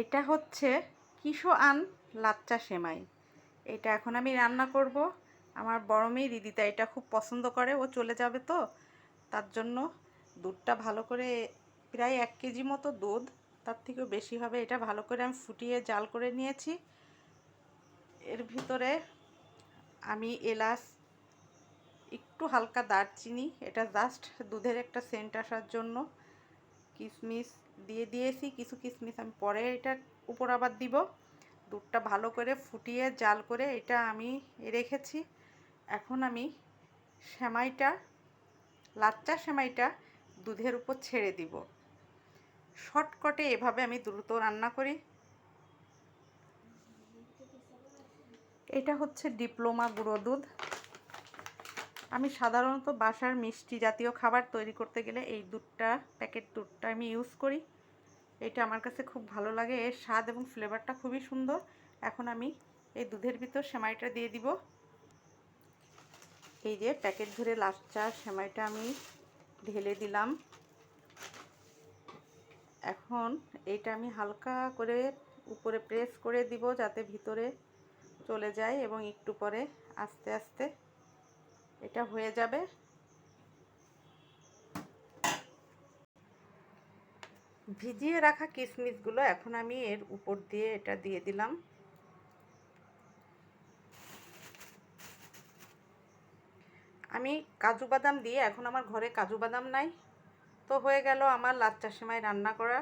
এটা হচ্ছে কিশো আন লাচ্চা সেমাই। এটা এখন আমি রান্না করব। আমার বড় মেয়ে রিদিতা এটা খুব পছন্দ করে, ও চলে যাবে তো। তার জন্য দুধটা ভালো করে প্রায় এক কেজি মতো দুধ, তার থেকেও বেশি হবে। এটা ভালো করে আমি ফুটিয়ে জাল করে নিয়েছি। এর ভিতরে আমি এলাচ, একটু হালকা দারচিনি, এটা জাস্ট দুধের একটা সেন্ট আসার জন্য। কিশমিশ দিয়ে দিয়েছি, কিছু কিশমিশ আমি পরে এটা উপর আবার দিব। দুধটা ভালো করে ফুটিয়ে জাল করে এটা আমি রেখেছি। এখন আমি সেমাইটা, লাচ্চা সেমাইটা দুধের উপর ছেড়ে দিব। শর্টকটে এভাবে আমি দ্রুত রান্না করি। এটা হচ্ছে ডিপ্লোমা গুঁড়ো দুধ। আমি সাধারণত বাসার মিষ্টি জাতীয় খাবার তৈরি করতে গেলে এই দুধটা, প্যাকেট দুধটা আমি ইউজ করি। এটা আমার কাছে খুব ভালো লাগে। এর স্বাদ এবং ফ্লেভারটা খুবই সুন্দর। এখন আমি এই দুধের ভিতর সেমাইটা দিয়ে দিব। এই যে প্যাকেট ধরে লাচ্চা সেমাইটা আমি ঢেলে দিলাম। এখন এইটা আমি হালকা করে উপরে প্রেস করে দিব যাতে ভিতরে চলে যায় এবং একটু পরে আস্তে আস্তে এটা হয়ে যাবে। ভিজিয়ে রাখা কিশমিশগুলো এখন আমি এর উপর দিয়ে এটা দিয়ে দিলাম। আমি কাজু বাদাম দিয়ে, এখন আমার ঘরে কাজু বাদাম নাই। তো হয়ে গেল আমার লাচ্চা সেমাই রান্না করা।